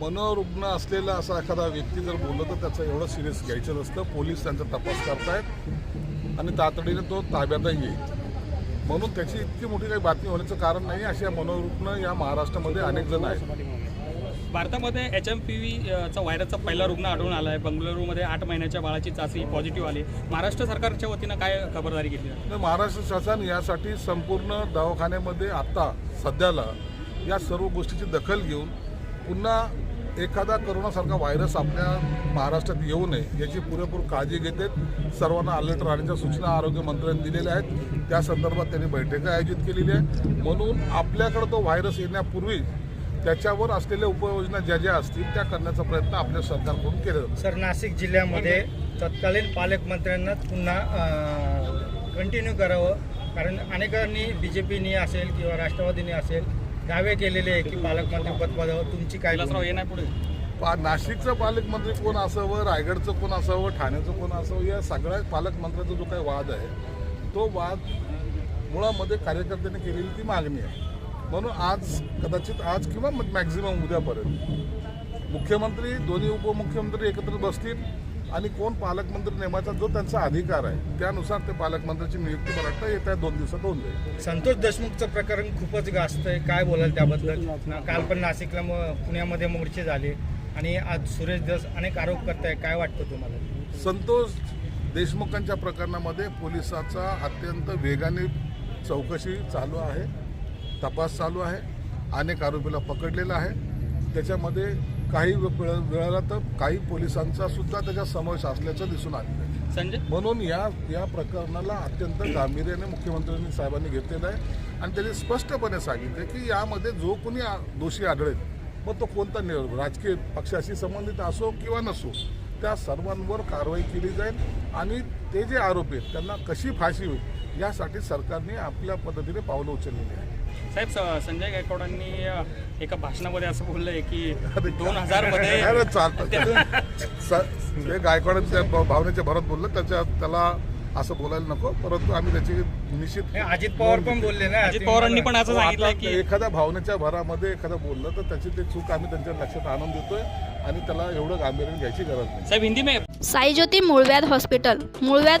मनोरुग्ण असलेला असा एखादा व्यक्ती जर बोललं तर त्याचं एवढं सिरियस घ्यायचं नसतं. पोलीस त्यांचा तपास करतायत आणि तातडीने तो ताब्यातही येईल म्हणून त्याची इतकी मोठी काही बातमी होण्याचं कारण नाही. अशा मनोरुग्ण या महाराष्ट्रामध्ये अनेक जण आहेत. भारतामध्ये एच एम पी व्हीचा व्हायरसचा पहिला रुग्ण आढळून आला आहे. बंगळुरूमध्ये आठ महिन्याच्या बाळाची चाचणी पॉझिटिव्ह आली. महाराष्ट्र सरकारच्या वतीनं काय खबरदारी घेतली महाराष्ट्र शासन यासाठी संपूर्ण दवाखान्यामध्ये आता सध्याला या सर्व गोष्टीची दखल घेऊन पुन्हा एखादा करोनासारखा व्हायरस आपल्या महाराष्ट्रात येऊ नये याची पुरेपूर काळजी घेते सर्वांना अलर्ट राहण्याच्या सूचना आरोग्य मंत्र्यांनी दिलेल्या आहेत. त्या संदर्भात त्यांनी बैठका आयोजित केलेली आहे म्हणून आपल्याकडं तो व्हायरस येण्यापूर्वी त्याच्यावर असलेल्या उपाययोजना ज्या ज्या असतील त्या करण्याचा प्रयत्न आपल्या सरकारकडून केला जातो. सर नाशिक जिल्ह्यामध्ये तत्कालीन पालकमंत्र्यांना पुन्हा कंटिन्यू करावं. कारण अनेकांनी बी जे पीनी असेल किंवा राष्ट्रवादीने असेल दावे केलेले आहे की पालकमंत्री पदावर तुमची काय पा नाशिकचं पालकमंत्री कोण असावं रायगडचं कोण असावं ठाण्याचं कोण असावं या सगळ्या पालकमंत्र्याचा जो काही वाद आहे तो वाद मुळामध्ये कार्यकर्त्यांनी केलेली ती मागणी आहे. म्हणून आज कदाचित आज किंवा मॅक्झिमम उद्यापर्यंत मुख्यमंत्री दोन्ही उपमुख्यमंत्री एकत्र बसतील आणि कोण पालकमंत्री नेमाचा जो त्यांचा अधिकार आहे त्यानुसार ते पालकमंत्र्याची नियुक्ती मला येत्या दोन दिवसात होऊन जाईल. संतोष देशमुखचं प्रकरण खूपच गाजत आहे काय बोलाल त्याबद्दल? काल पण नाशिकला पुण्यामध्ये मोर्चे झाले आणि आज सुरेश दस अनेक आरोप करताय. काय वाटतं तुम्हाला? संतोष देशमुखांच्या प्रकरणामध्ये पोलिसाचा अत्यंत वेगाने चौकशी चालू आहे तपास चालू आहे अनेक आरोपीला पकडलेला आहे. त्याच्यामध्ये काही वेळ वेळाला तर काही पोलिसांचा सुद्धा त्याच्यात समावेश असल्याचं दिसून आलेलं आहे. संजय? म्हणून या या प्रकरणाला अत्यंत गांभीर्याने मुख्यमंत्र्यांनी साहेबांनी घेतलेलं आहे. आणि त्यांनी स्पष्टपणे सांगितलं की यामध्ये जो कोणी दोषी आढळेल मग तो कोणता निवड राजकीय पक्षाशी संबंधित असो किंवा नसो त्या सर्वांवर कारवाई केली जाईल. आणि ते जे आरोपी आहेत त्यांना कशी फाशी होईल यासाठी सरकारने आपल्या पद्धतीने पावलं उचललेली आहे साहेब संजय गायकवाडांनी एका भाषणामध्ये असं बोललंय की दोन हजारमध्ये गायकवाडांच्या भावनेच्या भरात बोललं त्याच्या त्याला असं बोलायला नको परंतु आम्ही त्याची निश्चित अजित पवार पण बोलले ना अजित पवारांनी पण असं हो, सांगितलंय आता की एखाद्या भावनेच्या भरामध्ये एखादं बोललं तर त्याची ते चूक आम्ही त्यांच्या लक्षात आणून देतोय आणि त्याला एवढं गांभीर्याने घ्यायची गरज नाही. साहेब हिंदी में साईज्योती मूळव्याध हॉस्पिटल. मूळव्याध